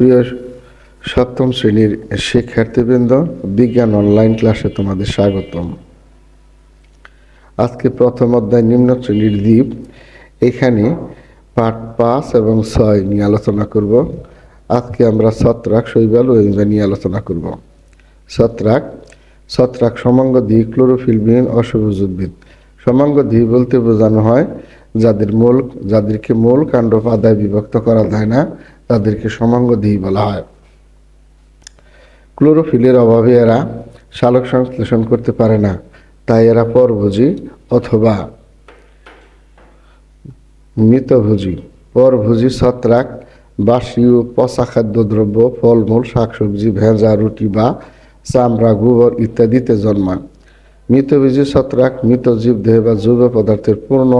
প্রিয় সপ্তম শ্রেণির শিক্ষার্থীবৃন্দ, বিজ্ঞান অনলাইন ক্লাসে তোমাদের স্বাগতম। আজকে প্রথম অধ্যায় নিম্ন শ্রেণির দ্বীপ। এখানে পাঠ পাঁচ এবং ছয় নিয়ে আলোচনা করব। আজকে আমরা ছত্রাক, শৈবাল ও নিয়ে আলোচনা করব। ছত্রাক ছত্রাক সমাঙ্গ দ্বীপ ক্লোরোফিলবিহীন অসবুজ উদ্ভিদ। সমাঙ্গ দ্বীপ বলতে বোঝানো হয় যাদের মূল যাদেরকে মূল কাণ্ড পাতায় বিভক্ত করা যায় না তাদেরকে সমাঙ্গ দ্বীপ বলা হয়। ক্লোরোফিলের অভাবে এরা সালোক সংশ্লেষণ করতে পারে না, তাই এরা পরভোজী অথবা মৃতভোজী। পরভোজী ছত্রাক, বাসি ও পচা খাদ্যদ্রব্য, ফলমূল, শাকসবজি, ভেজা রুটি বা চামড়া, গোবর ইত্যাদিতে জন্মায়। মৃতবীজী ছত্রাক মৃত জীব জীবদেহ বা জৈব পদার্থের পূর্ণ,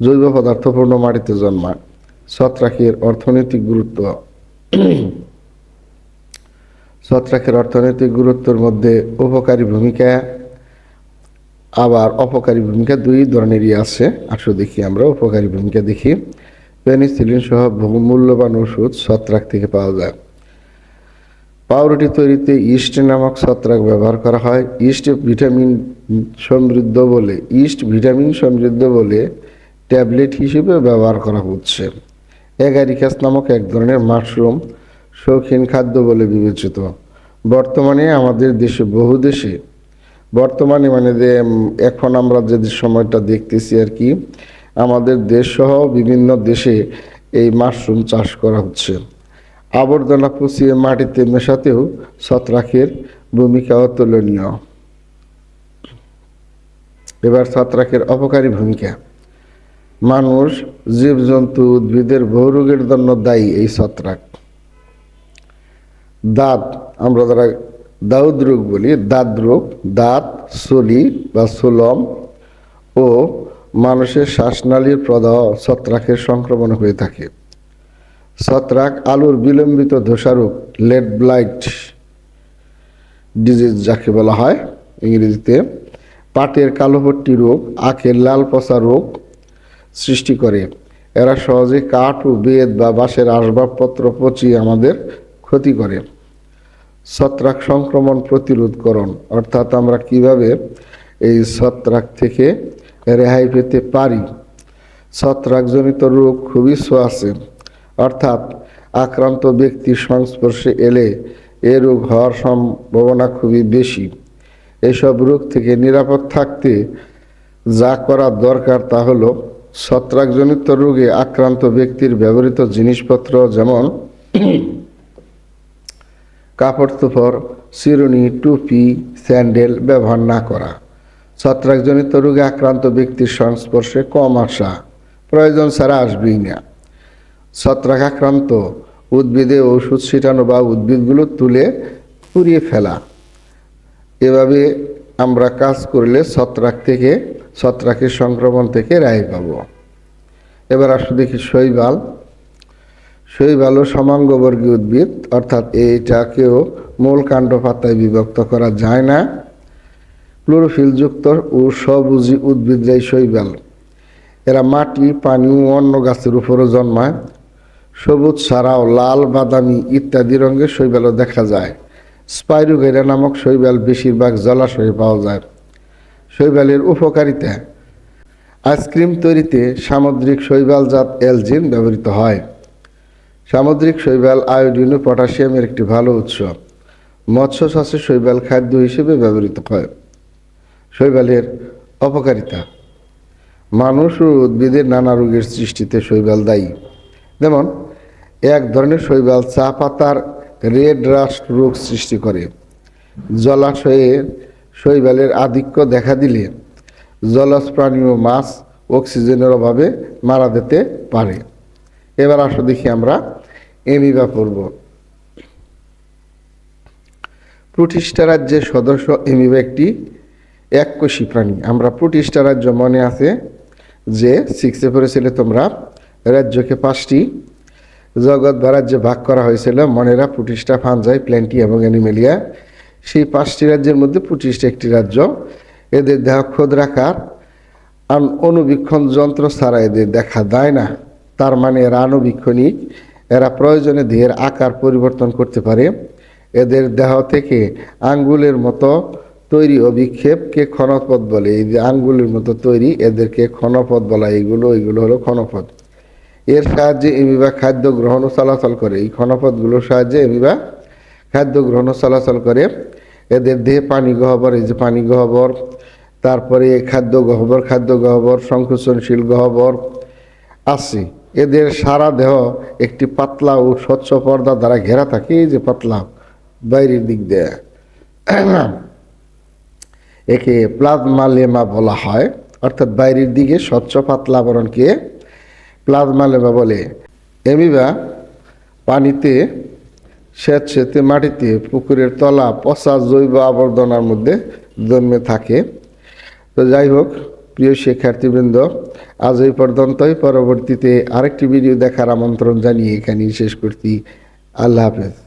জৈব পদার্থ পূর্ণ মাটিতে জন্মায়। ছত্রাকের অর্থনৈতিক গুরুত্ব। ছত্রাকের অর্থনৈতিক গুরুত্বের মধ্যে উপকারী ভূমিকা, আবার অপকারী ভূমিকা দুই ধরনেরই আছে। আসো দেখি আমরা উপকারী ভূমিকা দেখি। পেনিসিলিন সহ বহু মূল্যবান ওষুধ ছত্রাক থেকে পাওয়া যায়। পাউরুটি তৈরিতে ইস্ট নামক ছত্রাক ব্যবহার করা হয়। ইস্ট ভিটামিন সমৃদ্ধ বলে, ইস্ট ভিটামিন সমৃদ্ধ বলে ট্যাবলেট হিসেবে ব্যবহার করা হচ্ছে। এগারিকাস নামক এক ধরনের মাশরুম শৌখিন খাদ্য বলে বিবেচিত। বর্তমানে আমাদের দেশে, বহু দেশে, বর্তমানে মানে যে এখন আমরা যে সময়টা দেখতেছি আর কি, আমাদের দেশসহ বিভিন্ন দেশে এই মাশরুম চাষ করা হচ্ছে। আবর্জনা পচিয়ে মাটিতে মেশাতেও ছত্রাকের ভূমিকা অতুলনীয়। এবার ছত্রাকের অপকারী ভূমিকা। মানুষ জীবজন্তু উদ্ভিদের বহু রোগের জন্য দায়ী এই ছত্রাক। দাঁত, আমরা যারা দাউদ রোগ বলি, দাঁত রোগ, দাঁত সলি বা সুলম ও মানুষের শ্বাসনালীর প্রদাহ ছত্রাকের সংক্রমণ হয়ে থাকে। ছত্রাক আলুর বিলম্বিত ধসারোগ লেড ব্লাইট ডিজিজ যাকে বলা হয় ইংরেজিতে, পাটের কালোপট্টি রোগ, আখের লাল পচা রোগ সৃষ্টি করে। এরা সহজে কাঠ ও বেদ বা বাঁশের আসবাবপত্র পচিয়ে আমাদের ক্ষতি করে। ছত্রাক সংক্রমণ প্রতিরোধকরণ, অর্থাৎ আমরা কীভাবে এই ছত্রাক থেকে রেহাই পেতে পারি? ছত্রাকজনিত রোগ খুবই আছে। অর্থাৎ আক্রান্ত ব্যক্তির সংস্পর্শে এলে এ রোগ হওয়ার সম্ভাবনা খুবই বেশি। এসব রোগ থেকে নিরাপদ থাকতে যা করা দরকার তা হলো ছত্রাকজনিত রোগে আক্রান্ত ব্যক্তির ব্যবহৃত জিনিসপত্র যেমন কাপড় চোপড় চিরুনি টুপি, স্যান্ডেল ব্যবহার না করা। ছত্রাকজনিত রোগে আক্রান্ত ব্যক্তির সংস্পর্শে কম আসা। প্রয়োজন ছাড়া আসবেই না। ছত্রাক আক্রান্ত উদ্ভিদে ওষুধ ছিটানো বা উদ্ভিদগুলো তুলে পুড়িয়ে ফেলা। এভাবে আমরা কাজ করলে ছত্রাক থেকে ছত্রাকের সংক্রমণ থেকে রায় পাব। এবার আসলে দেখি শৈবাল। শৈবাল ও সমাঙ্গবর্গীয় উদ্ভিদ, অর্থাৎ এইটাকেও মূল কাণ্ড পাতায় বিভক্ত করা যায় না। ক্লোরোফিলযুক্ত ও সবুজি উদ্ভিদরাই শৈবাল। এরা মাটি, পানি ও অন্য গাছের উপরও জন্মায়। সবুজ ছাড়াও লাল, বাদামি ইত্যাদি রঙের শৈবালও দেখা যায়। স্পাইরুগেরা নামক শৈবাল বেশিরভাগ জলাশয়ে পাওয়া যায়। শৈবালের উপকারিতা। আইসক্রিম তৈরিতে সামুদ্রিক শৈবালজাত এলজিন ব্যবহৃত হয়। সামুদ্রিক শৈবাল আয়োডিন ও পটাশিয়ামের একটি ভালো উৎস। মৎস্য চাষে শৈবাল খাদ্য হিসেবে ব্যবহৃত হয়। শৈবালের অপকারিতা। মানুষ ও উদ্ভিদের নানা রোগের সৃষ্টিতে শৈবাল দায়ী। যেমন, এক ধরনের শৈবাল চা পাতার রেড রাস্ট রোগ সৃষ্টি করে। জলাশয়ে শৈবালের আধিক্য দেখা দিলে জলজ প্রাণী ও মাছ অক্সিজেনের অভাবে মারা যেতে পারে। এবার আসো দেখি আমরা এমিবা পড়ব প্রতিষ্ঠা রাজ্যের সদস্য এমিবা একটি এককোষী প্রাণী। আমরা প্রতিষ্ঠা রাজ্য মনে আছে যে সিক্সে পড়েছিলে তোমরা, রাজ্যকে পাঁচটি জগৎ বা রাজ্যে ভাগ করা হয়েছিল। মনেরা প্রতিষ্ঠা ফানজাই প্ল্যান্টি এবং অ্যানিমেলিয়া সেই পাঁচটি রাজ্যের মধ্যে প্রতিষ্ঠা একটি রাজ্য। এদের দেহ ক্ষুদ্রাকার আর অনুবীক্ষণ যন্ত্র ছাড়া এদের দেখা দেয় না। তার মানে এরা আণুবীক্ষণিক। এরা প্রয়োজনে দেহের আকার পরিবর্তন করতে পারে। এদের দেহ থেকে আঙ্গুলের মতো তৈরি অভিক্ষেপকে ক্ষণপথ বলে। এই যে আঙ্গুলের মতো তৈরি এদেরকে ক্ষণপথ বলা এইগুলো এইগুলো হলো ক্ষণপথ। এর সাহায্যে এমিবা খাদ্য গ্রহণ চলাচল করে। এই ক্ষণপথগুলোর সাহায্যে এমিবা খাদ্য গ্রহণ চলাচল করে। এদের দেহে পানি গহ্বর, এই যে পানি গহ্বর, তারপরে খাদ্য গহ্বর খাদ্য গহ্বর, সংকোচনশীল গহ্বর আছে। এদের সারা দেহ একটি পাতলা ও স্বচ্ছ পর্দা দ্বারা ঘেরা থাকে, এই যে পাতলা বাইরের দিক দিয়ে। একে প্লাজমা লেমা বলা হয়, অর্থাৎ বাইরের দিকে স্বচ্ছ পাতলা আবরণকে প্লাজমা লেমা বলে। এমিবা পানিতে স্বেচ্ছেতে মাটিতে পুকুরের তলা, পচা জৈব আবর্জনার মধ্যে জন্মে থাকে। তো যাই হোক, প্রিয় শিক্ষার্থীবৃন্দ, আজ এই পর্যন্তই। পরবর্তীতে আরেকটি ভিডিও দেখার আমন্ত্রণ জানিয়ে এখানেই শেষ করছি। আল্লাহ হাফেজ।